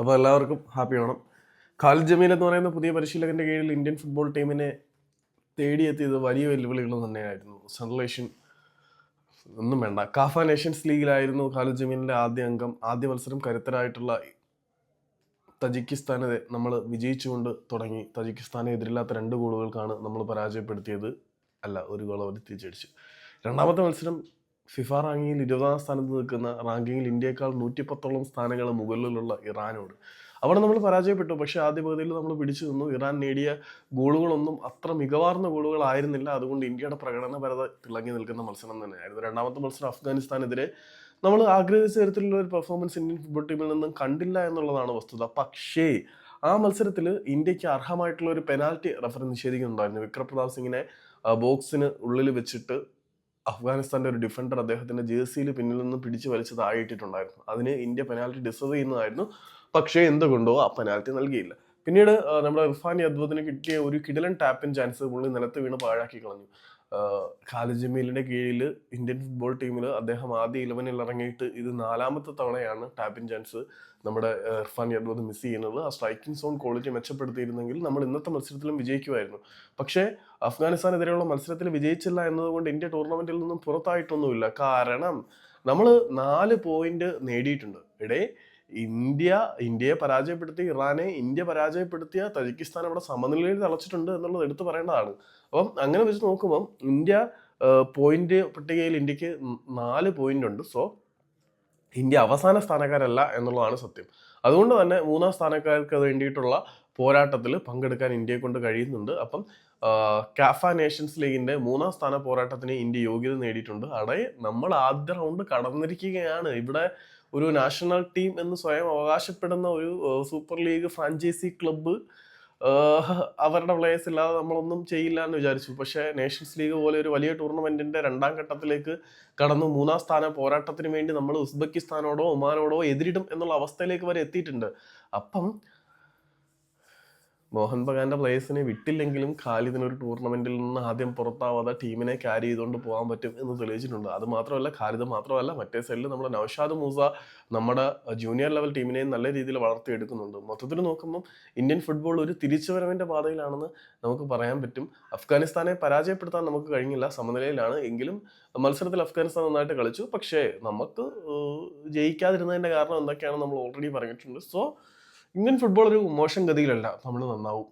അപ്പോൾ എല്ലാവർക്കും ഹാപ്പി ഓണം ഖാലിദ് ജമീൽ എന്ന് പറയുന്ന പുതിയ പരിശീലകന്റെ കീഴിൽ ഇന്ത്യൻ ഫുട്ബോൾ ടീമിനെ തേടിയെത്തിയത് വലിയ വെല്ലുവിളികൾ തന്നെയായിരുന്നു. സെൻട്രൽ ഏഷ്യൻ ഒന്നും വേണ്ട. കാഫ നേഷൻസ് ലീഗിലായിരുന്നു ഖാലിദ് ജമീലിന്റെ ആദ്യ അംഗം. ആദ്യ മത്സരം കരുത്തരായിട്ടുള്ള തജിക്കിസ്ഥാനെ നമ്മൾ വിജയിച്ചുകൊണ്ട് തുടങ്ങി. തജിക്കിസ്ഥാനെ എതിരില്ലാത്ത രണ്ട് ഗോളുകൾക്കാണ് നമ്മൾ പരാജയപ്പെടുത്തിയത്. അല്ല ഒരു ഗോൾ അവർ തിരിച്ചടിച്ചു. രണ്ടാമത്തെ മത്സരം ഫിഫ റാങ്കിങ്ങിൽ ഇരുപതാം സ്ഥാനത്ത് നിൽക്കുന്ന റാങ്കിങ്ങിൽ ഇന്ത്യയേക്കാൾ നൂറ്റിപ്പത്തോളം സ്ഥാനങ്ങൾ മുകളിലുള്ള ഇറാനോട്. അവിടെ നമ്മൾ പരാജയപ്പെട്ടു. പക്ഷേ ആദ്യ പകുതിയിൽ നമ്മൾ പിടിച്ചു നിന്നു. ഇറാൻ നേടിയ ഗോളുകളൊന്നും അത്ര മികവാർന്ന ഗോളുകളായിരുന്നില്ല അതുകൊണ്ട് ഇന്ത്യയുടെ പ്രകടനപരത തിളങ്ങി നിൽക്കുന്ന മത്സരം തന്നെയായിരുന്നു. രണ്ടാമത്തെ മത്സരം അഫ്ഗാനിസ്ഥാനെതിരെ നമ്മൾ ആഗ്രഹിച്ച തരത്തിലുള്ള ഒരു പെർഫോമൻസ് ഇന്ത്യൻ ഫുട്ബോൾ ടീമിൽ നിന്നും കണ്ടില്ല എന്നുള്ളതാണ് വസ്തുത. പക്ഷേ ആ മത്സരത്തിൽ ഇന്ത്യയ്ക്ക് അർഹമായിട്ടുള്ള ഒരു പെനാൽറ്റി റഫറി നിഷേധിക്കുന്നുണ്ടായിരുന്നു. വിക്രപ്രതാപ് സിംഗിനെ ബോക്സിന് ഉള്ളിൽ വെച്ചിട്ട് അഫ്ഗാനിസ്ഥാന്റെ ഒരു ഡിഫൻഡർ അദ്ദേഹത്തിന്റെ ജേഴ്സിയിൽ പിന്നിൽ നിന്ന് പിടിച്ചു വലിച്ച് താഴെയിട്ടിട്ടുണ്ടായിരുന്നു അതിന് ഇന്ത്യ പെനാൽറ്റി ഡിസേർവ് ചെയ്യുന്നതായിരുന്നു. പക്ഷേ എന്തുകൊണ്ടോ ആ പെനാൽറ്റി നൽകിയില്ല. പിന്നീട് നമ്മുടെ ഇർഫാൻ യദ്വത്തിന് കിട്ടിയ ഒരു കിടലൻ ടാപ്പിൻ ചാൻസ് പുള്ളി നിലത്ത് വീണ് പാഴാക്കി കളഞ്ഞു. ഖാലിദ് ജമീലിന്റെ കീഴിൽ ഇന്ത്യൻ ഫുട്ബോൾ ടീമിൽ അദ്ദേഹം ആദ്യ ഇലവനിൽ ഇറങ്ങിയിട്ട് ഇത് നാലാമത്തെ തവണയാണ് ടാപ്പിൻ ചാൻസ് നമ്മുടെ ഇർഫാൻ യദ്വത് മിസ് ചെയ്യുന്നത്. ആ സ്ട്രൈക്കിംഗ് സോൺ ക്വാളിറ്റി മെച്ചപ്പെടുത്തിയിരുന്നെങ്കിൽ നമ്മൾ ഇന്നത്തെ മത്സരത്തിലും വിജയിക്കുമായിരുന്നു. പക്ഷേ അഫ്ഗാനിസ്ഥാനെതിരെയുള്ള മത്സരത്തിൽ വിജയിച്ചില്ല എന്നതുകൊണ്ട് ഇന്ത്യ ടൂർണമെന്റിൽ നിന്നും പുറത്തായിട്ടൊന്നുമില്ല. കാരണം നമ്മൾ നാല് പോയിന്റ് നേടിയിട്ടുണ്ട്. ഇടേ ഇന്ത്യ ഇന്ത്യയെ പരാജയപ്പെടുത്തി ഇറാനെ ഇന്ത്യ പരാജയപ്പെടുത്തിയ തജിക്കിസ്ഥാൻ അവിടെ സമനിലയിൽ തളച്ചിട്ടുണ്ട് എന്നുള്ളത് എടുത്തു പറയേണ്ടതാണ്. അപ്പം അങ്ങനെ വെച്ച് നോക്കുമ്പം ഇന്ത്യ പോയിന്റ് പട്ടികയിൽ ഇന്ത്യയ്ക്ക് നാല് പോയിന്റ് ഉണ്ട്. സോ ഇന്ത്യ അവസാന സ്ഥാനക്കാരല്ല എന്നുള്ളതാണ് സത്യം. അതുകൊണ്ട് തന്നെ മൂന്നാം സ്ഥാനക്കാർക്ക് വേണ്ടിയിട്ടുള്ള പോരാട്ടത്തിൽ പങ്കെടുക്കാൻ ഇന്ത്യയെ കൊണ്ട് കഴിയുന്നുണ്ട്. അപ്പം കാഫ നേഷൻസ് ലീഗിന്റെ മൂന്നാം സ്ഥാന പോരാട്ടത്തിന് ഇന്ത്യ യോഗ്യത നേടിയിട്ടുണ്ട്. അവിടെ നമ്മൾ ആദ്യ റൗണ്ട് കടന്നിരിക്കുകയാണ്. ഇവിടെ ഒരു നാഷണൽ ടീം എന്ന് സ്വയം അവകാശപ്പെടുന്ന ഒരു സൂപ്പർ ലീഗ് ഫ്രാഞ്ചൈസി ക്ലബ്ബ് അവരുടെ പ്ലേയേഴ്സ് ഇല്ലാതെ നമ്മളൊന്നും ചെയ്യില്ല എന്ന് വിചാരിച്ചു. പക്ഷേ നേഷൻസ് ലീഗ് പോലെ ഒരു വലിയ ടൂർണമെന്റിന്റെ രണ്ടാം ഘട്ടത്തിലേക്ക് കടന്നു. മൂന്നാം സ്ഥാന പോരാട്ടത്തിന് വേണ്ടി നമ്മൾ ഉസ്ബെക്കിസ്ഥാനോടോ ഒമാനോടോ എതിരിടും എന്നുള്ള അവസ്ഥയിലേക്ക് വരെ എത്തിയിട്ടുണ്ട്. അപ്പം മോഹൻ ബഗാന്റെ പ്ലേയേഴ്സിനെ വിട്ടില്ലെങ്കിലും ഖാലിദിന് ഒരു ടൂർണമെന്റിൽ നിന്ന് ആദ്യം പുറത്താവാതെ ടീമിനെ ക്യാരി ചെയ്തുകൊണ്ട് പോകാൻ പറ്റും എന്ന് തെളിയിച്ചിട്ടുണ്ട്. അത് മാത്രമല്ല ഖാലിദ് മാത്രമല്ല മറ്റേ സൈഡിൽ നമ്മുടെ നൌഷാദ് മൂസ നമ്മുടെ ജൂനിയർ ലെവൽ ടീമിനെയും നല്ല രീതിയിൽ വളർത്തിയെടുക്കുന്നുണ്ട്. മൊത്തത്തിൽ നോക്കുമ്പോൾ ഇന്ത്യൻ ഫുട്ബോൾ ഒരു തിരിച്ചുവരവിന്റെ പാതയിലാണെന്ന് നമുക്ക് പറയാൻ പറ്റും. അഫ്ഗാനിസ്ഥാനെ പരാജയപ്പെടുത്താൻ നമുക്ക് കഴിഞ്ഞില്ല സമനിലയിലാണ്. എങ്കിലും മത്സരത്തിൽ അഫ്ഗാനിസ്ഥാൻ നന്നായിട്ട് കളിച്ചു. പക്ഷേ നമുക്ക് ജയിക്കാതിരുന്നതിന്റെ കാരണം എന്തൊക്കെയാണ് നമ്മൾ ഓൾറെഡി പറഞ്ഞിട്ടുണ്ട്. സോ ഇന്ത്യൻ ഫുട്ബോൾ ഒരു മോശം ഗതിയിലല്ല. നമ്മൾ നന്നാവും.